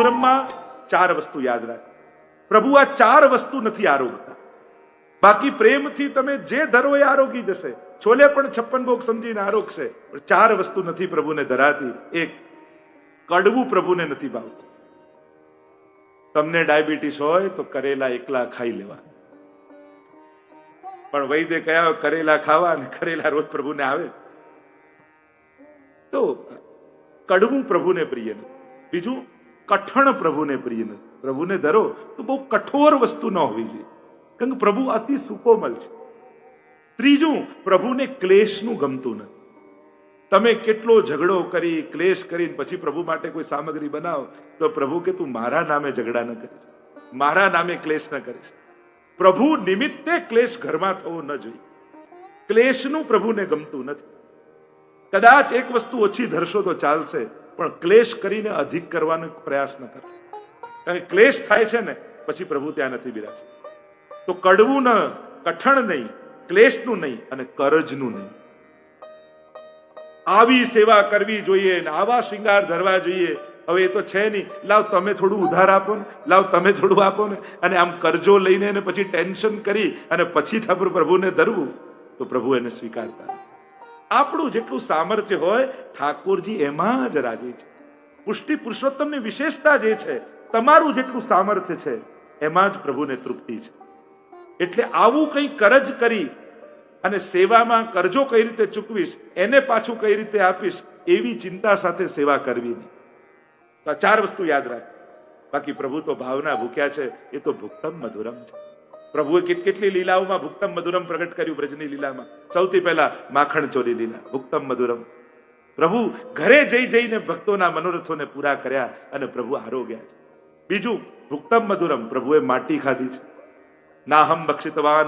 મધુરમમાં ચાર વસ્તુ યાદ રાખ. પ્રભુ, આ ચાર વસ્તુ નથી આરોગતા. બાકી પ્રેમથી તમે જે ધરો એ આરોગી જશે, છોલે પણ છપ્પન ભોગ સમજીને આરોગશે ચાર વસ્તુ નથી પ્રભુને ધરાતી. એક, કડવું પ્રભુને નથી ભાવતું. તમને ડાયાબિટીસ હોય તો કરેલા એકલા ખાઈ લેવા પણ વૈદ્ય કયા કરેલા ખાવા અને કરેલા રોજ પ્રભુને આવે. તો કડવું પ્રભુને પ્રિય નથી. બીજું કઠણ પ્રભુને પ્રિય નથી. પ્રભુને ધરો તો બહુ કઠોર વસ્તુ ન હોવી જોઈએ. કારણ કે પ્રભુ અતિ સુકોમલ છે. ત્રીજું, પ્રભુને ક્લેશનું ગમતું નથી. તમે કેટલો ઝઘડો કરી, ક્લેશ કરીને પછી પ્રભુ માટે કોઈ સામગ્રી બનાવો, તો પ્રભુ કે તું મારા નામે ઝઘડા ન કરીશ. મારા નામે ક્લેશ ન કરીશ. પ્રભુ નિમિત્તે ક્લેશ ઘરમાં થવો ન જોઈએ. ક્લેશનું પ્રભુને ગમતું નથી. કદાચ એક વસ્તુ ઓછી ધરશો તો ચાલશે. પણ ક્લેશ કરીને અધિક કરવાનો પ્રયાસ ન કરે. કારણ કે ક્લેશ થાય છે ને, પછી પ્રભુ ત્યાં નથી બિરાજતા તો કડવું ન, કઠણ નહીં, ક્લેશનું નહીં અને કરજનું નહીં. આવી સેવા કરવી જોઈએ ને, આવા શિંગાર ધરવા જોઈએ. હવે એ તો છે નહીં. લાવ તમે થોડું ઉધાર આપો ને, લાવ તમે થોડું આપો ને, અને આમ કરજો લઈને ને પછી ટેન્શન કરી અને પછી ઠાકુર પ્રભુને ધરવું, તો પ્રભુ એને સ્વીકારતા. આપણું જેટલું સામર્થ્ય હોય, ઠાકોરજી એમાં જ રાજી છે. પુષ્ટિ પુરુષોત્તમની વિશેષતા જે છે, તમારું જેટલું સામર્થ્ય છે, એમાં જ પ્રભુને તૃપ્તિ છે. એટલે આવું કંઈ કરજ કરી અને સેવામાં કરજો કઈ રીતે ચૂકવીશ, એને પાછું કઈ રીતે આપીશ, એવી ચિંતા સાથે સેવા કરવી નહીં. ચાર વસ્તુ યાદ રાખ. બાકી પ્રભુ તો ભાવના ભૂખ્યા છે, એ તો ભુક્તમ મધુરમ છે. પ્રભુએ કેટ કેટલી લીલાઓમાં ભુક્તમ મધુરમ પ્રગટ કર્યું બ્રજની લીલામાં? સૌથી પહેલા માખણ ચોરી લીલા ભુક્તમ મધુરમ. પ્રભુ ઘરે જઈ જઈને ભક્તોના મનોરથોને પૂરા કર્યા અને પ્રભુ આરોગ્યા છે. બીજું, ભુક્તમ મધુરમ પ્રભુએ માટી ખાધી છે. નાહમ બક્ષિતવાન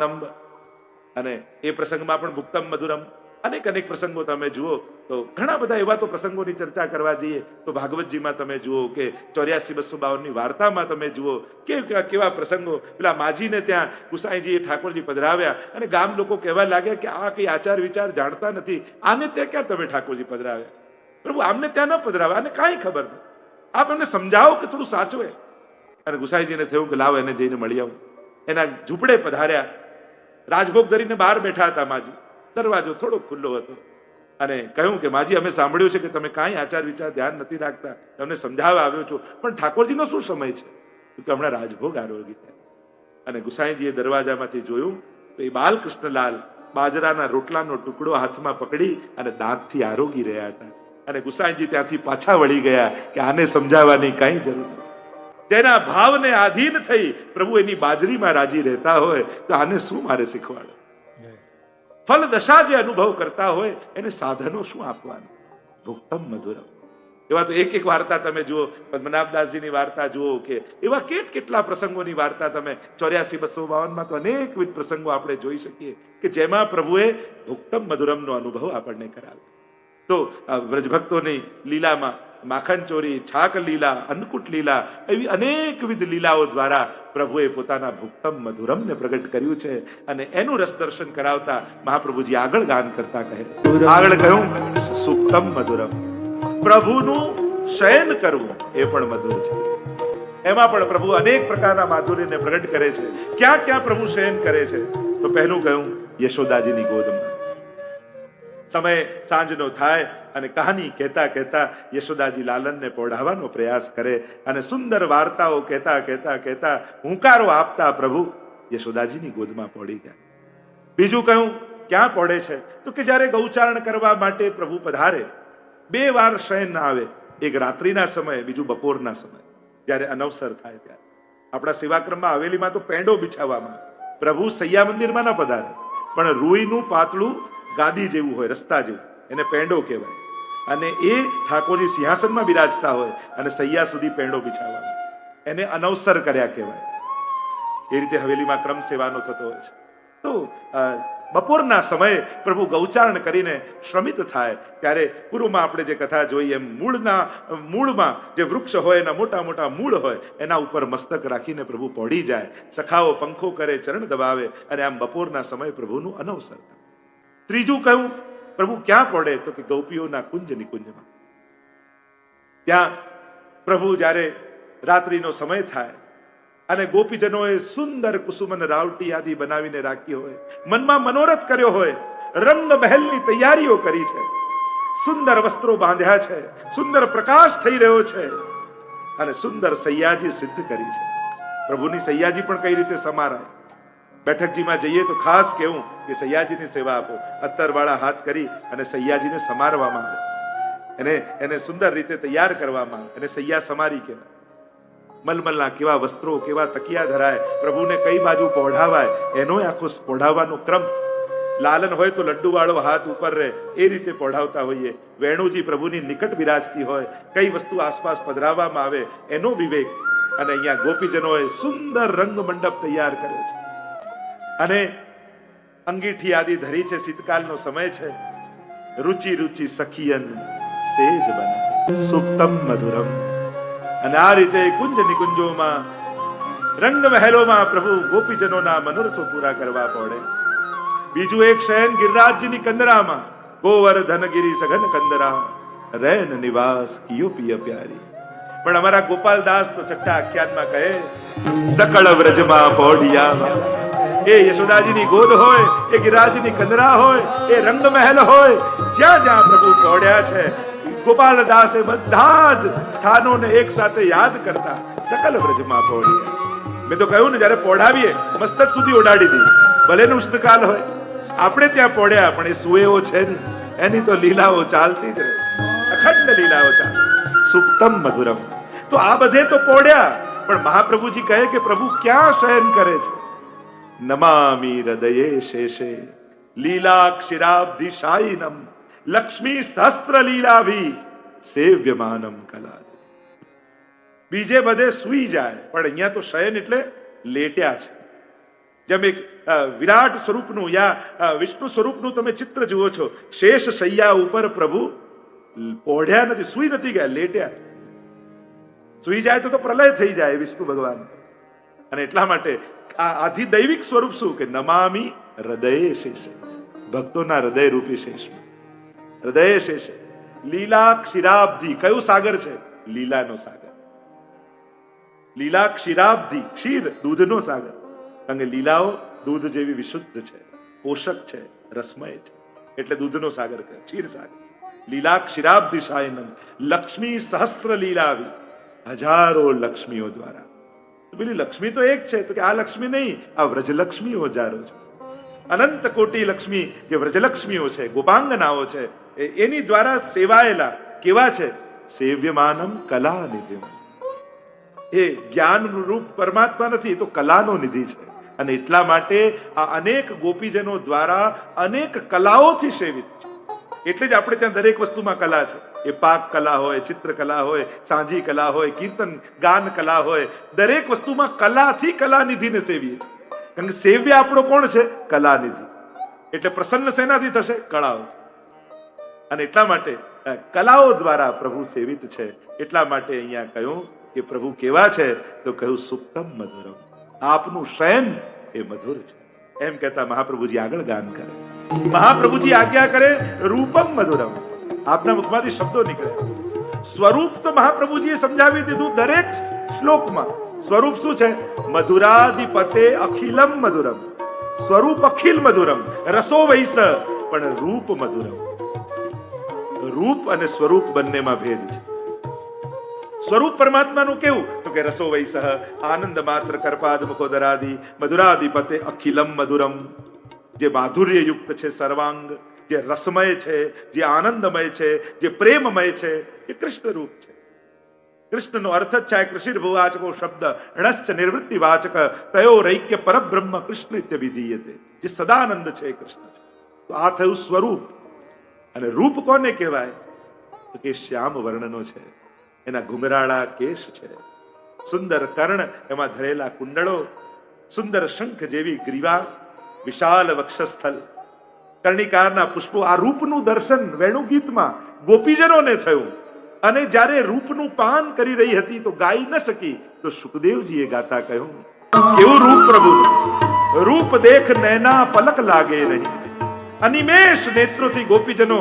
અને એ પ્રસંગમાં પણ ભુક્તમ મધુરમ અનેક અનેક પ્રસંગો તમે જુઓ, તો ઘણા બધા એવા તો પ્રસંગોની ચર્ચા કરવા જઈએ, તો ભાગવતજીમાં તમે જુઓ કે ચોર્યાસી બસો બાવનની વાર્તામાં તમે જુઓ, કે કેવા- પ્રસંગો, પેલા માજીને ત્યાં ગુસાઈજીએ ઠાકોરજી પધરાવ્યા, અને ગામ લોકો કહેવા લાગ્યા કે આ કઈ આચાર વિચાર જાણતા નથી, આને ત્યાં ક્યાં તમે ઠાકોરજી પધરાવ્યા? પ્રભુ, આમને ત્યાં ન પધરાવ્યા આને કાંઈ ખબર નહીં. આપ એમને સમજાવો કે થોડું સાચવે. અને ગુસાઈજીને થયું કે લાવો, એને જઈને મળી આવું. એના ઝૂંપડે પધાર્યા. રાજભોગ ધરીને બહાર બેઠા હતા માજી. દરવાજો થોડો ખુલ્લો હતો. અને કહ્યું કે, માજી, અમે સાંભળ્યું છે કે તમે કાંઈ આચાર વિચાર ધ્યાન નથી રાખતા. તમને સમજાવવા આવ્યો છું. પણ ઠાકોરજીનો શું સમય છે? કે, હમણાં રાજભોગ આરોગી અને ગુસાઈજીએ દરવાજામાંથી જોયું તો એ બાલકૃષ્ણલાલ બાજરાના રોટલાનો ટુકડો હાથમાં પકડી અને દાંતથી આરોગી રહ્યા હતા. અને ગુસાઈજી ત્યાંથી પાછા વળી ગયા કે, આને સમજાવવાની કાંઈ જરૂર નથી. તેના ભાવને આધીન થઈ પ્રભુ એની બાજરીમાં રાજી રહેતા હોય તો આને શું મારે શીખવાડે? ફલ દશા જે અનુભવ કરતા હોય, એને સાધનો શું આપવાનું? ભુક્તમ મધુરમ. એવા તો એક એક વાર્તા તમે જુઓ, પદ્મનાભદાસજીની વાર્તા જુઓ કે એવા કેટ કેટલા પ્રસંગોની વાર્તા તમે ચોર્યાસી, બસો બાવનમાં તો અનેકવિધ પ્રસંગો આપણે જોઈ શકીએ કે જેમાં પ્રભુએ ભુક્તમ મધુરમનો અનુભવ આપણને કરાવ્યો. તો વ્રજભક્તોની લીલામાં માખણ ચોરી, છાક લીલા, અન્નકૂટ લીલા એવી અનેકવિધ લીલાઓ દ્વારા પ્રભુએ પોતાના ભુક્તમ મધુરમને પ્રગટ કર્યું છે અને એનું રસ દર્શન કરાવતા મહાપ્રભુજી આગળ ગાન કરતા કહે આગળ કહ્યું, સુક્તમ મધુરમ, પ્રભુનું શયન કરવું એ પણ મધુર છે. એમાં પણ પ્રભુ અનેક પ્રકારના માધુર્યને પ્રગટ કરે છે. ક્યાં ક્યાં પ્રભુ શયન કરે છે? તો પહેલું કહ્યું, યશોદાજીની ગોદમાં. સમય સાંજનો થાય અને કહાની કહેતા કહેતા યશોદાજી લાલનને પોઢાવવાનો પ્રયાસ કરે અને સુંદર વાર્તાઓ કહેતા કહેતા કહેતા હુંકારો આપતા પ્રભુ યશોદાજીની ગોદમાં પોડી ગયા. બીજું કહ્યું, ક્યાં પડે છે? તો કે, જ્યારે ગૌચારણ કરવા માટે પ્રભુ પધારે, બે વાર શયન આવે, એક રાત્રિના સમયે, બીજું બપોરના સમયે. જ્યારે અનવસર થાય ત્યારે. આપણા સેવાક્રમમાં હવેલીમાં તો પેંડો બિછાવવામાં પ્રભુ સૈયા મંદિરમાં ન પધારે, પણ રૂઈનું પાતળું ગાદી જેવું હોય, રસ્તા જેવું, એને પેંડો કહેવાય. અને એ ઠાકોરજી સિંહાસનમાં બિરાજતા હોય અને સૈયા સુધી પેંડો બિછાવવાનો. એને અનવસર કર્યા કહેવાય. એ રીતે હવેલીમાં ક્રમ સેવાનો થતો હોય છે. તો બપોરના સમયે પ્રભુ ગૌચારણ કરીને શ્રમિત થાય, ત્યારે પૂર્વમાં આપણે જે કથા જોઈ, એમ મૂળના મૂળમાં જે વૃક્ષ હોય, એના મોટા મોટા મૂળ હોય, એના ઉપર મસ્તક રાખીને પ્રભુ પડી જાય, સખાઓ પંખો કરે, ચરણ દબાવે, અને આમ બપોરના સમયે પ્રભુનું અનવસર થાય. ત્રીજું કહ્યું, પ્રભુ, ક્યાં પડે તો કે ગૌપીઓના કુંજ નિકુંજમાં ત્યાં પ્રભુ જ્યારે રાત્રિનો સમય થાય અને ગોપીજનોએ સુંદર કુસુમન રાવટી આદિ બનાવીને રાખી હોય, મનમાં મનોરથ કર્યો હોય રંગ મહેલની તૈયારીઓ કરી છે, સુંદર વસ્ત્રો બાંધ્યા છે, સુંદર પ્રકાશ થઈ રહ્યો છે અને સુંદર સૈયાજી સિદ્ધ કરી છે. પ્રભુની સૈયાજી પણ કઈ રીતે સમારાય? બેઠકજીમાં જઈએ તો ખાસ કેવું કે સૈયાજીની સેવા આપો. અત્તરવાળા હાથ કરી અને સૈયાજીને સમારવામાં આવે. એને એને સુંદર રીતે તૈયાર કરવામાં આવે. એને સૈયા સમારી કહેવાય. મલમલના કેવા વસ્ત્રો, કેવા તકિયા ધરાય, પ્રભુને કઈ બાજુ પોઢાવાય એનો આખો પોઢાવવાનો ક્રમ. લાલન હોય તો લડ્ડુ વાળો હાથ ઉપર રહે, એ રીતે પોઢાવતા હોઈએ. વેણુજી પ્રભુની નિકટ બિરાજતી હોય, કઈ વસ્તુ આસપાસ પધરાવવામાં આવે, એનો વિવેક. અને અહીંયા ગોપીજનોએ સુંદર રંગ મંડપ તૈયાર કર્યો છે. અને અંગીઠી આદિ ધરી છે, શીતકાલનો સમય છે. રુચિ રુચિ સખિયન સેજ બના સુપ્તમ મધુરમ. અને આ રીતે કુંજ નિકુંજોમાં રંગ મહેલોમાં પ્રભુ ગોપીજનોના મનોરથો પૂરા કરવા પડે. બીજું એક શયન ગિરિરાજજીની કંદરામાં ગોવર્ધન ગિરી સઘન કંદરા. રેન નિવાસ કિયો પિય પ્યારી. પણ અમારા ગોપાલદાસ તો છઠ્ઠા આખ્યાનમાં કહે, સકળ વ્રજમાં પોઢિયા એ યશોદાજીની ગોદ હોય, એ ગિરિરાજની કંદરા હોય, એ રંગ મહેલ હોય, જ્યાં જ્યાં પ્રભુ પોઢ્યા છે, ગોપાલદાસે બધા જ સ્થાનોને એક સાથે યાદ કરતા સકલ વ્રજમાં પોઢ્યા મેં તો કહ્યું ને, જ્યારે પોઢાવીએ મસ્તક સુધી ઉડાડી દી ભલે ને ઉષ્ણકાલ હોય. આપણે ત્યાં પોઢ્યા પણ એ સુએવો છે ને, એની તો લીલાઓ ચાલતી જ રહે. અખંડ લીલાઓ ચાલે. સુપ્તમ મધુરમ. તો આ બધે તો પોઢ્યા પણ મહાપ્રભુજી કહે કે પ્રભુ ક્યાં શયન કરે છે? નમામી હૃદયે શેષે લીલા ક્ષીરાબ્ધિ શાયિનમ લક્ષ્મી સહસ્ત્ર લીલાભી સેવ્યમાનમ કલા બીજે બધે સુઈ જાય પણ અહીંયા તો શયન એટલે લેટ્યા છે જેમ એક વિરાટ સ્વરૂપનું યા વિષ્ણુ સ્વરૂપનું તમે ચિત્ર જુઓ છો શેષ શૈયા ઉપર પ્રભુ પોઢ્યા નથી સુઈ નથી ગયા લેટ્યા. સુઈ જાય તો તો પ્રલય થઈ જાય વિષ્ણુ ભગવાન અને એટલા માટે આ દૈવિક સ્વરૂપ શું? કે નમામી હૃદય શેષ. ભક્તોના હૃદય રૂપી શેષ. હૃદય શેષ. લીલા ક્ષીરાબ્ધિ. કયું સાગર છે? લીલાનો સાગર. લીલા ક્ષીરાબ્ધિ. ક્ષીર, દૂધનો સાગર. કે લીલાઓ દૂધ જેવી વિશુદ્ધ છે. પોષક છે. રસમય છે. એટલે દૂધનો સાગર કહે. ક્ષીર સાગર. લીલા ક્ષીરાબ્ધિ શાયનમ. લક્ષ્મી સહસ્ર લીલાવી. હજારો લક્ષ્મીઓ દ્વારા. પેલી લક્ષ્મી તો એક છે, તો કે આ લક્ષ્મી નહીં, આ વ્રજલક્ષ્મીઓ હજારો છે. અનંત કોટી લક્ષ્મી જે વ્રજલક્ષ્મીઓ છે, ગોપાંગનાઓ છે એની દ્વારા સેવાયેલા કેવા છે? સેવ્યમાનમ કલા નિધિ એ જ્ઞાનનું રૂપ પરમાત્મા નથી તો કલાનો નિધિ છે. અને એટલા માટે આ અનેક ગોપીજનો દ્વારા અનેક કલાઓથી સેવિત છે. એટલે જ આપણે ત્યાં દરેક વસ્તુમાં કલા છે. એ પાક કલા હોય ચિત્રકલા હોય, સાંજી કલા હોય, કીર્તન, ગાન કલા હોય, દરેક વસ્તુમાં કલાથી કલા નિધિને સેવીએ છીએ. કારણ કે સેવ્ય આપણો કોણ છે? કલા નિધિ એટલે પ્રસન્ન સેનાથી થશે? કળાઓ. અને એટલા માટે કલાઓ દ્વારા પ્રભુ સેવિત છે. એટલા માટે અહીંયા કહ્યું કે પ્રભુ કેવા છે? તો કહ્યું, સુપ્તમ મધુરમ. આપનું શયન એ મધુર છે. એમ કહેતા મહાપ્રભુજી આગળ ગાન કરે. મહાપ્રભુજી આજ્ઞા કરે, રૂપમ મધુરમ. આપના મુખમાંથી શબ્દો નીકળે. સ્વરૂપ તો મહાપ્રભુજીએ સમજાવી દીધું દરેક શ્લોકમાં. સ્વરૂપ શું છે? મધુરાધિપતે અખિલમ મધુરમ. સ્વરૂપ અખિલ મધુરમ. રસો વૈસ, પણ રૂપ મધુરમ. રૂપ અને સ્વરૂપ બંનેમાં ભેદ છે. સ્વરૂપ પરમાત્માનું કેવું? તો કે રસો વૈસ, આનંદ માત્ર કરપાદ મુખોદરાદિ, મધુરાધિપતે અખિલમ મધુરમ. જે માધુર્ય યુક્ત છે સર્વાંગ. જે રસમય છે, જે આનંદમય છે, જે પ્રેમમય છે, એ કૃષ્ણ રૂપ છે. કૃષ્ણનો અર્થ જ છે કૃષિર ભુવાચકો શબ્દ, ણશ્ચ નિવૃત્તિ વાચક તયો રૈક્ય પરબ્રહ્મ કૃષ્ણ ઇત્ય વિધીયતે. જે સદાનંદ છે એ કૃષ્ણ તો આ થયું સ્વરૂપ. અને રૂપ કોને કહેવાય? તો કે શ્યામ વર્ણનો છે. એના ઘુંઘરાળા કેશ છે. સુંદર કર્ણ, એમાં ધરેલા કુંડળો, સુંદર શંખ જેવી ગ્રીવા, વિશાલ વક્ષસ્થલ કર્ણિકારના પુષ્પો, આ રૂપનું દર્શન વેણુગીતમાં ગોપીજનોને થયું. અને જ્યારે રૂપનું પાન કરી રહી હતી તો ગાઈ ન શકી, તો સુખદેવજીએ ગાતા કહ્યું, કેવું રૂપ પ્રભુ? રૂપ દેખ નૈના પલક લાગે નહીં. અનિમેષ નેત્રોથી ગોપીજનો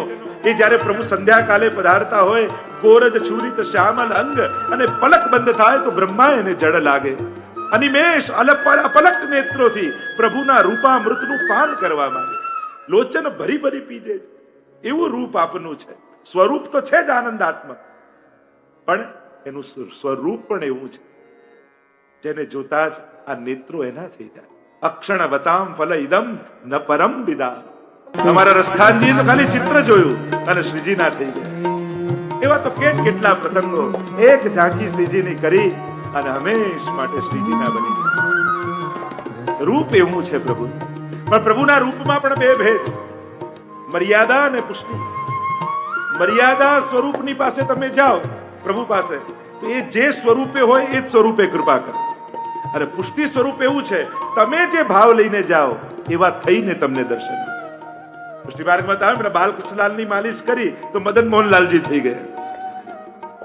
એ જ્યારે પ્રભુ સંધ્યાકાલે પધારતા હોય, ગોરજ, છુરિત, શ્યામલ, અંગ અને પલક બંધ થાય તો બ્રહ્મા એને જડ લાગે. અનિમેષ અલપલક નેત્રોથી પ્રભુના રૂપામૃતનું પાન કરવા માંગે લોચન ભરી ભરી પીજે એવું રૂપ આપનું છે. સ્વરૂપ તો છે જ આનંદાત્મક. પણ એનું સ્વરૂપ પણ એવું છે. જેને જોતા જ આ નેત્રો એના થઈ જાય. અક્ષણ વતામ ફલ ઇદમ ન પરમ વિદા. અમારા રસખાનજી તો ખાલી ચિત્ર જોયું અને શ્રીજીના થઈ ગયા. એવા તો કેટ કેટલા પ્રસંગો એક ઝાંકી શ્રીજીની કરી અને હંમેશ માટે શ્રીજીના બની ગયા. રૂપ એવું છે પ્રભુ. પણ પ્રભુના રૂપમાં પણ બે ભેદ. મર્યાદા અને પુષ્ટિ. મર્યાદા સ્વરૂપની પાસે તમે જાઓ, પ્રભુ પાસે, તો એ જે સ્વરૂપે હોય એ જ સ્વરૂપે કૃપા કરે. અને પુષ્ટિ સ્વરૂપ એવું છે, તમે જે ભાવ લઈને જાઓ એવા થઈને તમને દર્શન. પુષ્ટિ માર્ગમાં બાલકૃષ્ણલાલની માલિશ કરી, તો મદન મોહનલાલજી થઈ ગયા.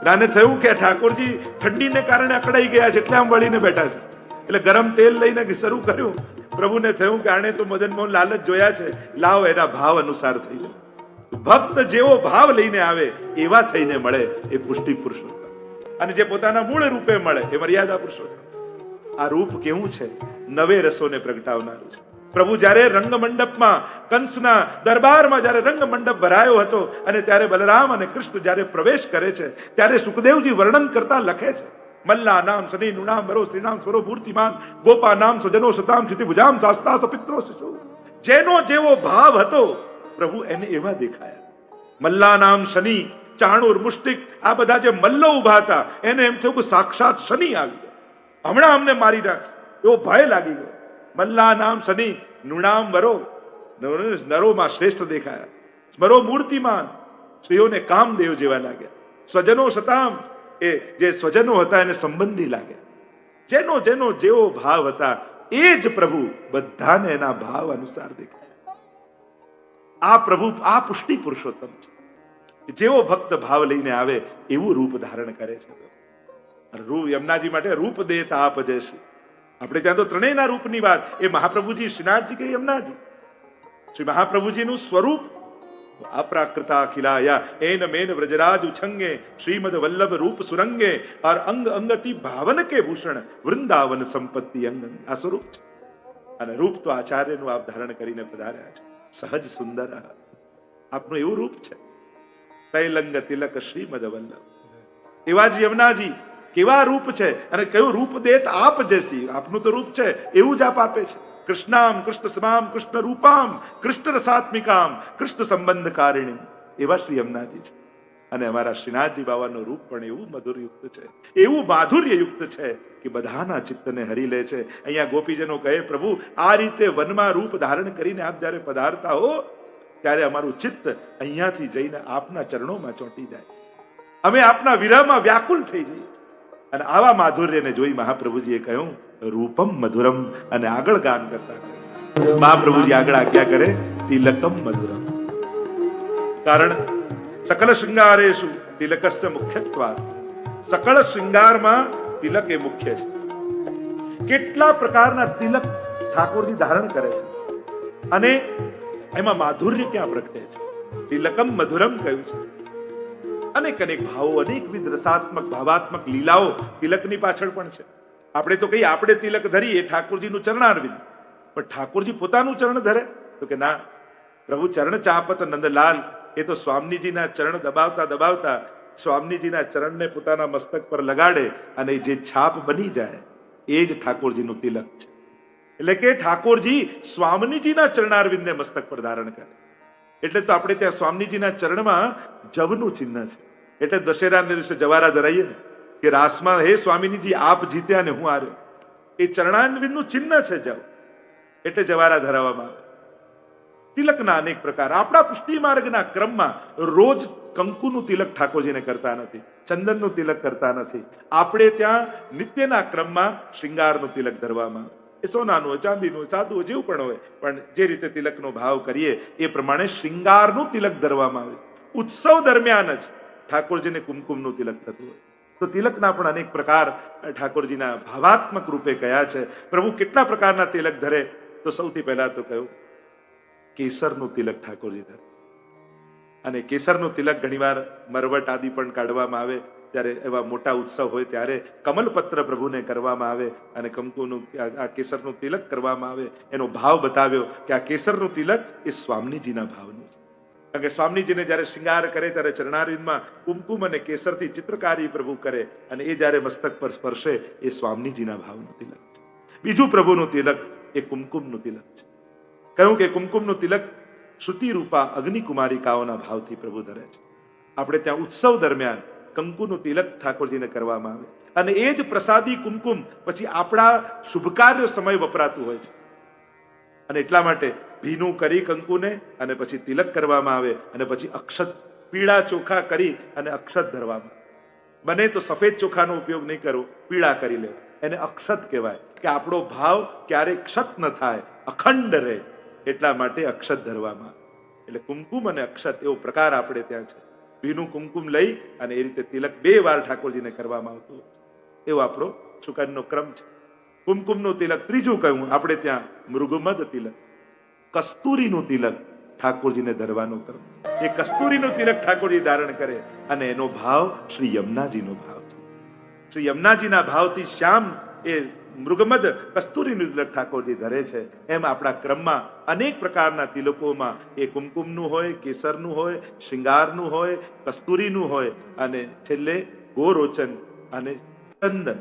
રાને થયું કે ઠાકોરજી ઠંડીને કારણે અકળાઈ ગયા છે, એટલે આમ વળીને બેઠા છે. એટલે ગરમ તેલ લઈને શરૂ કર્યું પ્રભુને થયું કે આણે તો મદન મોહન લાલ જ જોયા છે. લાવ એના ભાવ અનુસાર થઈ જાય ભક્ત જેવો ભાવ લઈને આવે, એવા થઈને મળે એ પુષ્ટિ પુરુષોત્તમ. અને જે પોતાના મૂળ રૂપે મળે, એ મર્યાદા પુરુષોત્તમ. આ રૂપ કેવું છે? નવે રસોને પ્રગટાવનારું છે. પ્રભુ જ્યારે રંગ મંડપમાં કંસના દરબારમાં જ્યારે રંગ મંડપ ભરાયો હતો અને ત્યારે બલરામ અને કૃષ્ણ જ્યારે પ્રવેશ કરે છે, ત્યારે સુખદેવજી વર્ણન કરતા લખે છે. મલ્લા નામ શનિ નુનામ વરો શ્રીનામ સ્વરો મૂર્તિમાન ગોપા નામ સ્વજનો સતામ સ્થિતિ ભુજામ શાસ્તા સપિત્રો શિશુ જેનો જેવો ભાવ હતો પ્રભુ એને એવા દેખાયા મલ્લા નામ શનિ ચાણુર મુષ્ટિક આ બધા જે મલ્લો ઊભા હતા એને એમ થયું કે સાક્ષાત શનિ આવી ગયો હમણાં અમને મારી નાખ એવો ભય લાગી ગયો મલ્લા નામ શનિ નુણામ વરો નરોમાં શ્રેષ્ઠ દેખાયા સ્મરો મૂર્તિમાન સ્ત્રીઓને કામદેવ જેવા લાગ્યા સ્વજનો સતામ એ જે સ્વજનો હતા એને સંબંધી લાગે જેનો જેનો જેવો ભાવ હતા, એ જ પ્રભુ બધાને એના ભાવ અનુસાર દેખાય. આ પ્રભુ, આ પુષ્ટિ પુરુષોત્તમ છે. જેવો ભક્ત ભાવ લઈને આવે, એવું રૂપ ધારણ કરે છે રૂપ, યમુનાજી માટે રૂપ દે તાપ જશે આપણે ત્યાં તો ત્રણેયના રૂપની વાત. એ મહાપ્રભુજી શ્રીનાથજી કે યમુનાજી? શ્રી મહાપ્રભુજીનું સ્વરૂપ અપ્રાકૃતા એન મેન વ્રજરાજ ઉછંગે શ્રીમદ વલ્લભ રૂપ સુરંગે और અંગ અંગતિ ભાવન કે ભૂષણ વૃંદાવન સંપત્તિ અંગ. આ સ્વરૂપ છે અને રૂપ તો આચાર્યનું આપ ધારણ કરીને પધાર્યા છે સહજ સુંદર આપનું એવું રૂપ છે તૈલંગ તિલક શ્રીમદ વલ્લભ એવા જ યમુનાજી કેવા રૂપ છે અને કયું રૂપ દેત આપ જેસી આપનું તો રૂપ છે એવું જ આપ આપે છે કૃષ્ણામ કૃષ્ણ સમામ કૃષ્ણ રૂપામ કૃષ્ણ રસાત્મિકામ કૃષ્ણ સંબંધ કારિણી એવા શ્રી અમનાજી છે. અને અમારા શ્રીનાથજી બાબાનું રૂપ પણ એવું મધુરયુક્ત છે. એવું માધુર્યયુક્ત છે કે બધાના ચિત્તને હરી લે છે. અહીંયા ગોપીજનો કહે, પ્રભુ, આ રીતે વનમાં રૂપ ધારણ કરીને આપ જ્યારે પધારતા હો, ત્યારે અમારું ચિત્ત અહીંયાથી જઈને આપના ચરણોમાં ચોંટી જાય. અમે આપના વિરહમાં વ્યાકુલ થઈ જઈએ. અને આવા માધુર્યને જોઈ મહાપ્રભુજીએ કહ્યું, રૂપમ મધુરમ. અને આગળ ગાન કરતા મહાપ્રભુજી આગળ આજ્ઞા કરે, તિલકમ મધુરમ. કારણ સકલ શૃંગારેશુ તિલકસ્ય મુખ્યત્વા સકળ શૃંગારમાં તિલક એ મુખ્ય છે. કેટલા પ્રકારના તિલક ઠાકોરજી ધારણ કરે છે? અને એમાં માધુર્ય ક્યાં પ્રગટે છે? તિલકમ મધુરમ કહ્યું છે. અનેક અનેક ભાવો, અનેકવિધ રસાત્મક, ભાવાત્મક લીલાઓ તિલકની પાછળ પણ છે. આપણે તો કહીએ, આપણે તિલક ધરીએ, ઠાકોરજીનું ચરણારવિંદ. પણ ઠાકોરજી પોતાનું ચરણ ધરે? તો કે ના. પ્રભુ ચરણ ચાપત નંદલાલ, એ તો સ્વામીજીના ચરણ દબાવતા દબાવતા સ્વામીજીના ચરણને પોતાના મસ્તક પર લગાડે અને જે છાપ બની જાય, એ જ ઠાકોરજીનું તિલક છે. એટલે કે ઠાકોરજી સ્વામીજીના ચરણારવિંદને મસ્તક પર ધારણ કરે. એટલે તો આપણે ત્યાં સ્વામીજીના ચરણમાં જવનું ચિહ્ન છે. એટલે દશેરાના દિવસે જવારા ધરાઈએ ને કે રાસમાં, હે સ્વામીજી આપ જીત્યા ને હું હાર્યો. એ ચરણાન્વિતનું ચિહ્ન છે જવ. એટલે જવારા ધરાવવામાં આવે. તિલકના અનેક પ્રકાર. આપણા પુષ્ટિ માર્ગના ક્રમમાં રોજ કંકુનું તિલક ઠાકોરજીને કરતા નથી, ચંદનનું તિલક કરતા નથી. આપણે ત્યાં નિત્યના ક્રમમાં શૃંગારનું તિલક ધરવામાં આવે. સોનાનું હોય ચાંદીનું, સાદું જેવું પણ હોય. પણ જે રીતે તિલકનો ભાવ કરીએ, એ પ્રમાણે શૃંગારનું તિલક ધરવામાં આવે ઉત્સવ દરમિયાન જ ઠાકોરજીને કુમકુમનું તિલક થતું હોય. તો તિલકના પણ અનેક પ્રકાર ઠાકોરજીના ભાવાત્મક રૂપે કયા છે. પ્રભુ કેટલા પ્રકારના તિલક ધરે? તો સૌથી પહેલા તો કહ્યું, કેસરનું તિલક ઠાકોરજી ધરે. અને કેસરનું તિલક ઘણીવાર મરવટ આદિ પણ કાઢવામાં આવે. ત્યારે એવા મોટા ઉત્સવ હોય ત્યારે કમલપત્ર પ્રભુને કરવામાં આવે અને કંકુનું, આ કેસરનું તિલક કરવામાં આવે. એનો ભાવ બતાવ્યો કે આ કેસરનું તિલક એ સ્વામીજીના ભાવનું છે. કારણ કે સ્વામીજીને જ્યારે શૃંગાર કરે ત્યારે ચરણારિંદમાં કુમકુમ અને કેસરથી ચિત્રકારી પ્રભુ કરે અને એ જ્યારે મસ્તક પર સ્પર્શે, એ સ્વામીજીના ભાવનું તિલક છે. બીજું પ્રભુનું તિલક એ કુમકુમનું તિલક છે. કહ્યું કે કુમકુમનું તિલક શ્રુતિ રૂપા અગ્નિકુમારિકાઓના ભાવથી પ્રભુ ધરે છે. આપણે ત્યાં ઉત્સવ દરમિયાન કંકુનું તિલક ઠાકોરજીને કરવામાં આવે. અને એ જ પ્રસાદી કુમકુમ પછી આપણા શુભકાર્ય સમય વપરાતું હોય છે. અને એટલા માટે ભીનું કરી કંકુને અને પછી તિલક કરવામાં આવે અને પછી અક્ષત, પીળા ચોખા કરી અને અક્ષત ધરવામાં બને તો સફેદ ચોખાનો ઉપયોગ નહીં કરો, પીળા કરી લે એને અક્ષત કહેવાય કે આપણો ભાવ ક્યારેય ક્ષત ન થાય, અખંડ રહે, એટલા માટે અક્ષત ધરવામાં એટલે કુમકુમ અને અક્ષત એવો પ્રકાર આપણે ત્યાં છે. ભીનું કુમકુમ લઈ અને એ રીતે તિલક બે વાર ઠાકોરજીને કરવામાં આવતું એવો આપણો સુકાનનો ક્રમ છે. કુમકુમનું તિલક ત્રીજું કહ્યું આપણે ત્યાં મૃગમદ તિલક, કસ્તુરીનું તિલક ઠાકોરજીને ધરવાનો ક્રમ એ કસ્તુરીનું તિલક ઠાકોરજી ધારણ કરે અને એનો ભાવ શ્રી યમુનાજીનો ભાવ છે. શ્રી યમુનાજીના ભાવથી શ્યામ એ મૃગમદ કસ્તુરીનું તિલક ઠાકોરજી ધરે છે. એમ આપણા ક્રમમાં અનેક પ્રકારના તિલકોમાં એ કુમકુમનું હોય, કેસરનું હોય, શિંગારનું હોય, કસ્તુરીનું હોય અને છેલ્લે ગોરોચન અને ચંદન.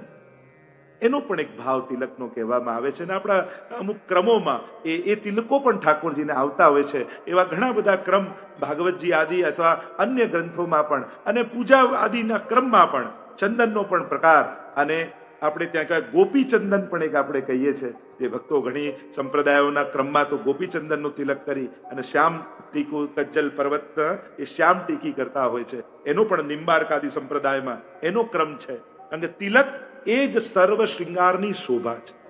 એનો પણ એક ભાવ તિલકનો કહેવામાં આવે છે અને આપણા અમુક ક્રમોમાં એ એ તિલકો પણ ઠાકોરજીને આવતા હોય છે. એવા ઘણા બધા ક્રમ ભાગવતજી આદિ અથવા અન્ય ગ્રંથોમાં પણ અને પૂજા આદિના ક્રમમાં પણ ચંદનનો પણ પ્રકાર અને આપણે ત્યાં કહેવાય ગોપીચંદન પણ એક આપણે કહીએ છીએ જે ભક્તો ઘણી સંપ્રદાયોના ક્રમમાં તો ગોપીચંદનનું તિલક કરી અને શ્યામ ટીકુ કજ્જલ પર્વત, એ શ્યામ ટીકી કરતા હોય છે. એનો પણ નિંબારકાદી સંપ્રદાયમાં એનો ક્રમ છે. કારણ કે તિલક એ જ સર્વ શૃંગારની શોભા છે.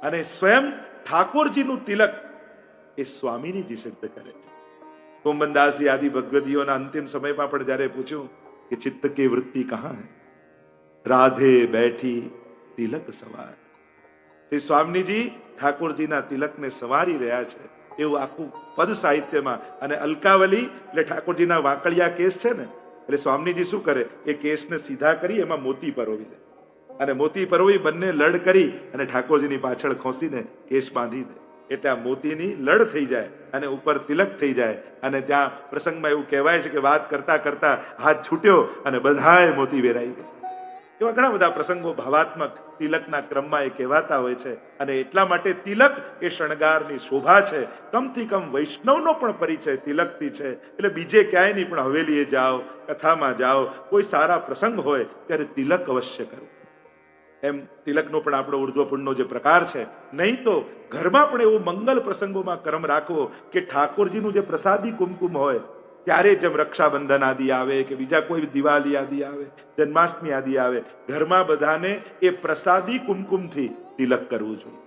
અને સ્વયં ઠાકોરજીનું તિલક એ સ્વામીની સિદ્ધ કરે છે. કોમનદાસજી આદિ ભગવદીઓના અંતિમ સમયમાં પણ જ્યારે પૂછ્યું કે ચિત્ત કે વૃત્તિ કહા હૈ? રાધે બેઠી તિલક સવાર. તે સ્વામીજી ઠાકોરજીના તિલકને સવારી રહ્યા છે. એવું આખું પદ સાહિત્યમાં અને અલકાવલી એટલે ઠાકોરજીના વાંકળિયા કેસ છે ને, એટલે સ્વામીજી શું કરે? એ કેસને સીધા કરી એમાં મોતી પરોવી દે. અને મોતી પરોવી બંને લડ કરી અને ઠાકોરજીની પાછળ ખોસીને કેસ બાંધી દે. એટલે આ મોતીની લડ થઈ જાય અને ઉપર તિલક થઈ જાય. અને ત્યાં પ્રસંગમાં એવું કહેવાય છે કે વાત કરતા કરતા હાથ છૂટ્યો અને બધાએ મોતી વેરાઈ ગયા. એવા ઘણા બધા પ્રસંગો ભાવાત્મક તિલકના ક્રમમાં એ કહેવાતા હોય છે. અને એટલા માટે તિલક એ શણગારની શોભા છે. કમથી કમ વૈષ્ણવનો પણ પરિચય તિલકથી છે. એટલે બીજે ક્યાંય નહીં, પણ હવેલીએ જાઓ, કથામાં જાઓ, કોઈ સારા પ્રસંગ હોય, ત્યારે તિલક અવશ્ય કરો. એમ તિલકનો પણ આપણો ઉર્ધ્વપુણનો જે પ્રકાર છે. નહીં તો ઘરમાં પણ એવો મંગલ પ્રસંગોમાં ક્રમ રાખવો કે ઠાકોરજીનું જે પ્રસાદી કુમકુમ હોય ત્યારે જેમ રક્ષાબંધન આદિ આવે કે બીજા કોઈ દિવાળી આદિ આવે, જન્માષ્ટમી આદિ આવે, ઘરમાં બધાને એ પ્રસાદી કુમકુમથી તિલક કરવું જોઈએ.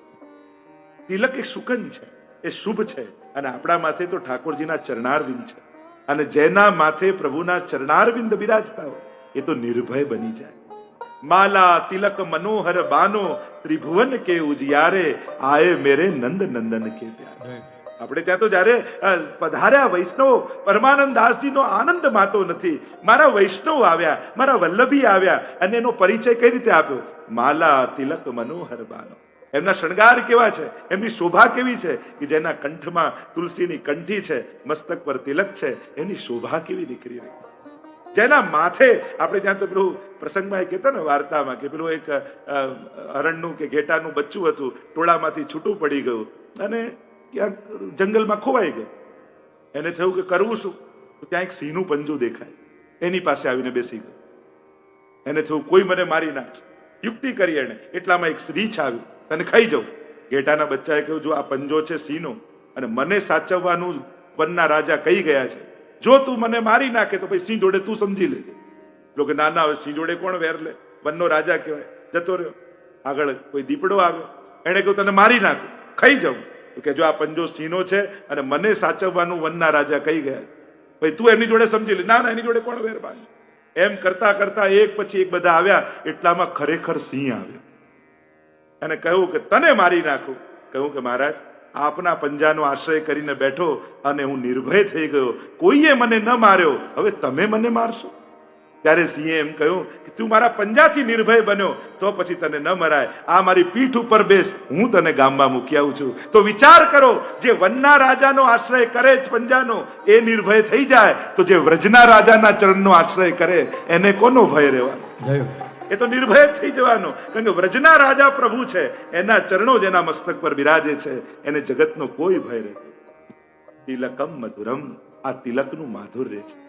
તિલક એ સુકન છે, એ શુભ છે અને આપણા માથે તો ઠાકોરજીના ચરણારવિંદ છે. અને જેના માથે પ્રભુના ચરણારવિંદ બિરાજતા હોય, એ તો નિર્ભય બની જાય. માલા, તિલક, મનોહર, બાનો, ત્રિભુવન કે ઉજિયારે, આયે મેરે નંદ નંદન કે પ્યારે. આપણે ત્યાં તો જ્યારે પધાર્યા વૈષ્ણવ પરમાનંદ દાસજીનો આનંદ માતો નથી. મારા વૈષ્ણવ આવ્યા, મારા વલ્લભી આવ્યા અને એનો પરિચય કઈ રીતે આપ્યો? માલા તિલક મનોહર બાનો. એમના શણગાર કેવા છે? એમની શોભા કેવી છે? કે જેના કંઠમાં તુલસીની કંઠી છે, મસ્તક પર તિલક છે, એની શોભા કેવી નીકળી રહી? જેના માથે આપણે ત્યાં તો પેલું પ્રસંગમાં એ કહેતા ને વાર્તામાં કે પેલું એક અરણનું કે ઘેટાનું બચ્ચું હતું, ટોળામાંથી છૂટું પડી ગયું. અને ક્યાંક જંગલમાં ખોવાઈ ગયો. એને થયું કે કરવું શું? ત્યાં એક સિંહનું પંજું દેખાય. એની પાસે આવીને બેસી ગયો. એને થયું, કોઈ મને મારી નાખે. યુક્તિ કરી એને. એટલામાં એક રીછ આવ્યું તને ખાઈ જાઉં ઘેટાના બચ્ચાએ કહ્યું, જો આ પંજો છે સિંહનો અને મને સાચવવાનું વનના રાજા કહી ગયા છે, જો તું મને મારી નાખે, તો પછી સિંહ જોડે તું સમજી લેજે. લોકો ના ના, હવે સિંહ જોડે કોણ વેર લે? વનનો રાજા કહેવાય. જતો રહ્યો. આગળ કોઈ દીપડો આવ્યો. એણે કહ્યું, તને મારી નાખું. ખાઈ જાઉં કે જો આ પંજો સિંહનો છે અને મને સાચવવાનું વનના રાજા કહી ગયા. ભાઈ, તું એમની જોડે સમજી લે. ના ના, એની જોડે કોણ વેર બાંધ એમ કરતા કરતા એક પછી એક બધા આવ્યા, એટલામાં ખરેખર સિંહ આવ્યો. અને કહ્યું કે તને મારી નાખું. કહ્યું કે મહારાજ, આપના પંજાનો આશ્રય કરીને બેઠો અને હું નિર્ભય થઈ ગયો. કોઈએ મને ન માર્યો. હવે તમે મને મારશો? ત્યારે સિંહે એમ કહ્યું કે તું મારા પંજાથી નિર્ભય બન્યો તો પછી તને ન મરાય. આ મારી પીઠ ઉપર બેસ. હું તને ગામમાં મૂકી આવું છું. તો વિચાર કરો જે વનના રાજાનો આશ્રય કરે પંજાનો એ નિર્ભય થઈ જાય તો જે વ્રજના રાજાના ચરણનો આશ્રય કરે એને કોનો ભય રહેવાનો? એ તો નિર્ભય થઈ જવાનો. કારણ કે વ્રજના રાજા પ્રભુ છે એના ચરણો જેના મસ્તક પર બિરાજે છે એને જગતનો કોઈ ભય રહે તિલકમ મધુરમ. આ તિલકનું માધુર્ય છે.